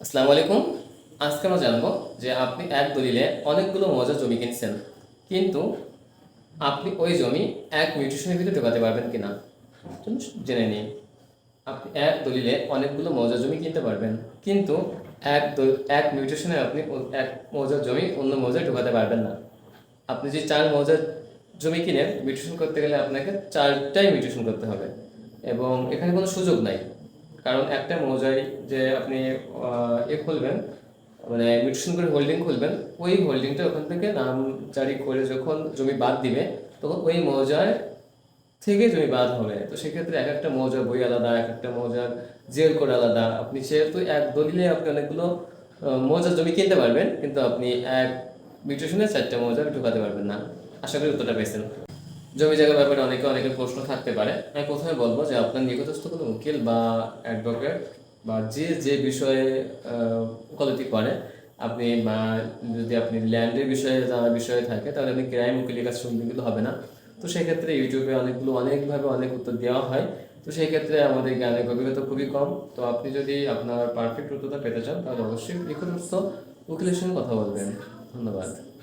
আসসালামু আলাইকুম। আজকে আমরা জানব যে আপনি এক দলিলে অনেকগুলো মজা জমি কিনছেন, কিন্তু আপনি ওই জমি এক মিউটেশনের ভিতরে ঢোকাতে পারবেন কিনা? জেনে নিই। আপনি এক দলিলে অনেকগুলো মৌজা জমি কিনতে পারবেন, কিন্তু এক এক মিউটেশনে আপনি এক মৌজার জমি অন্য মৌজায় ঢোকাতে পারবেন না। আপনি যে চার মৌজার জমি কিনেন, মিউটেশন করতে গেলে আপনাকে চারটাই মিউটেশন করতে হবে। এবং এখানে কোনো সুযোগ নাই। কারণ একটা মৌজায় যে আপনি এ খুলবেন মানে মিউটেশন করে হোল্ডিং খুলবেন, ওই হোল্ডিংটা ওখান থেকে নাম জারি করে যখন জমি বাদ দিবে, তখন ওই মৌজায় থেকে জমি বাদ হবে। তো সেক্ষেত্রে এক একটা মৌজার বই আলাদা, এক একটা মৌজার জেল করে আলাদা। আপনি সেহেতু এক দলিলে আপনি অনেকগুলো মৌজার জমি কিনতে পারবেন, কিন্তু আপনি এক মিউটেশনে চারটা মৌজা ঢুকাতে পারবেন না। আশা করি উত্তরটা পেয়েছেন। জমি জায়গার ব্যাপারে অনেকে অনেকের প্রশ্ন থাকতে পারে। আমি প্রথমে বলব যে আপনার নিকটস্থ কোনো উকিল বা অ্যাডভোকেট বা যে যে বিষয়ে আহ, ওকালতি করে আপনি বা যদি আপনি ল্যান্ডের বিষয়ে জানার বিষয়ে থাকে তাহলে আপনি ক্রাইম উকিলের কাছে শুনবেন কিন্তু হবে না। তো সেই ক্ষেত্রে ইউটিউবে অনেকগুলো অনেকভাবে অনেক উত্তর দেওয়া হয়। তো সেই ক্ষেত্রে আমাদের জ্ঞানের গভীরতা খুবই কম। তো আপনি যদি আপনার পারফেক্ট উত্তরটা পেতে চান তাহলে অবশ্যই নিকটস্থ উকিলের সঙ্গে কথা বলবেন। ধন্যবাদ।